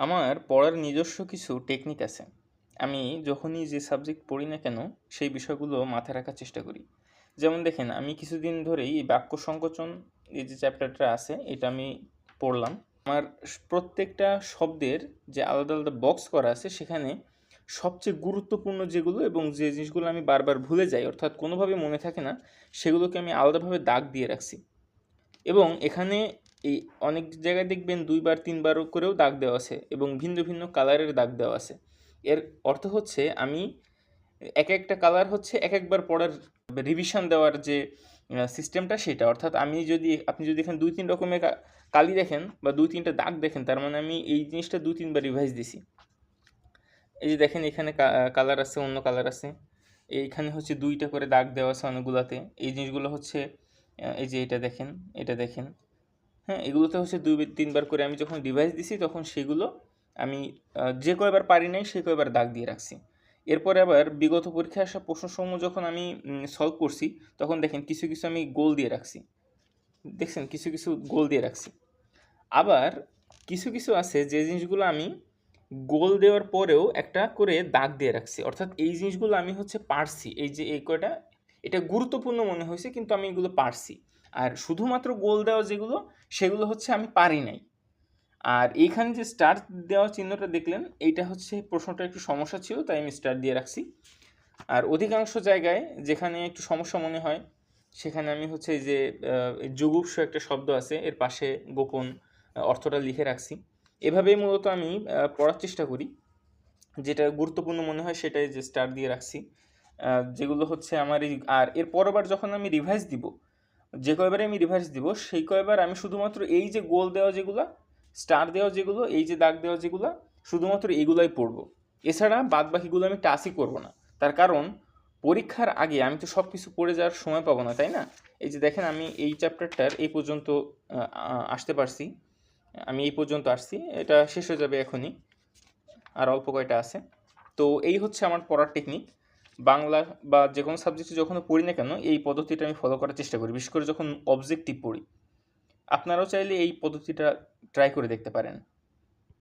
আমার পড়ার নিজস্ব কিছু টেকনিক আছে। আমি যখনই যে সাবজেক্ট পড়ি না কেন, সেই বিষয়গুলো মাথায় রাখার চেষ্টা করি। যেমন দেখেন, আমি কিছুদিন ধরেই এই বাক্য সংকোচন, এই যে চ্যাপ্টারটা আছে, এটা আমি পড়লাম। আমার প্রত্যেকটা শব্দের যে আলাদা আলাদা বক্স করা আছে, সেখানে সবচেয়ে গুরুত্বপূর্ণ যেগুলো এবং যে জিনিসগুলো আমি বারবার ভুলে যাই, অর্থাৎ কোনোভাবে মনে থাকে না, সেগুলোকে আমি আলাদাভাবে দাগ দিয়ে রাখছি। এবং এখানে এই অনেক জায়গায় দেখবেন দুইবার তিনবার করেও দাগ দেওয়া আছে এবং ভিন্ন ভিন্ন কালারের দাগ দেওয়া আছে। এর অর্থ হচ্ছে আমি এক একটা কালার হচ্ছে এক একবার পড়ার রিভিশন দেওয়ার যে সিস্টেমটা সেটা। অর্থাৎ আমি যদি, আপনি যদি এখানে দুই, তিন রকমের কালি দেখেন বা দুই, তিনটা দাগ দেখেন, তার মানে আমি এই জিনিসটা দুই, তিনবার রিভাইজ দিছি। এই যে দেখেন এখানে কালার আছে, অন্য কালার আছে। এইখানে হচ্ছে দুইটা করে দাগ দেওয়া আছে অনেকগুলাতে। এই জিনিসগুলো হচ্ছে এই যে এটা দেখেন এটা দেখেন। হ্যাঁ এগুলোতে হচ্ছে দুই তিনবার করে আমি যখন ডিভাইস দিছি, তখন সেগুলো আমি যে কয়বার পারি নাই, সে কয়বার দাগ দিয়ে রাখছি। এরপরে আবার বিগত পরীক্ষায় আসা প্রশ্নসমূহ যখন আমি সলভ করছি, তখন দেখেন কিছু কিছু আমি গোল দিয়ে রাখছি। দেখছেন? কিছু কিছু গোল দিয়ে রাখছি। আবার কিছু কিছু আছে যে জিনিসগুলো আমি গোল দেওয়ার পরেও একটা করে দাগ দিয়ে রাখছি। অর্থাৎ এই জিনিসগুলো আমি হচ্ছে পারছি। এই যে এই কয়টা? এটা গুরুত্বপূর্ণ মনে হয়েছে, কিন্তু আমি এগুলো পারছি। আর শুধুমাত্র গোল দেওয়া যেগুলো, সেগুলো হচ্ছে আমি পারি নাই। আর এইখানে যে স্টার দেওয়া চিহ্নটা দেখলেন, এইটা হচ্ছে প্রশ্নটা একটু সমস্যা ছিল, তাই আমি স্টার দিয়ে রাখছি। আর অধিকাংশ জায়গায় যেখানে একটু সমস্যা মনে হয়, সেখানে আমি হচ্ছে যে যুগুপস একটা শব্দ আছে, এর পাশে গোপন অর্থটা লিখে রাখছি। এভাবেই মূলত আমি পড়ার চেষ্টা করি। যেটা গুরুত্বপূর্ণ মনে হয়, সেটাই যে স্টার দিয়ে রাখছি। যেগুলো হচ্ছে আমার এই আর এর পরবার যখন আমি রিভাইজ দিব, যে কয়বারে আমি রিভাইজ দিব, সেই কয়বার আমি শুধুমাত্র এই যে গোল দেওয়া যেগুলো স্টার দেওয়া যেগুলো, এই যে দাগ দেওয়া যেগুলো, শুধুমাত্র এগুলাই পড়ব। এছাড়া বাদ বাকিগুলো আমি টাচই করব না। তার কারণ, পরীক্ষার আগে আমি তো সব কিছু পড়ে যাওয়ার সময় পাবো না, তাই না? এই যে দেখেন আমি এই চ্যাপ্টারটার এই পর্যন্ত আসতে পারছি। আমি এই পর্যন্ত আসছি। এটা শেষ হয়ে যাবে এখনই। আর অল্প কয়টা আছে। তো এই হচ্ছে আমার পড়ার টেকনিক বাংলা বা যে কোনো সাবজেক্টে যখন পড়ি না কেন, এই পদ্ধতিটা আমি ফলো করার চেষ্টা করি। বিশেষ করে যখন অবজেক্টিভ পড়ি, আপনারাও চাইলে এই পদ্ধতিটা ট্রাই করে দেখতে পারেন।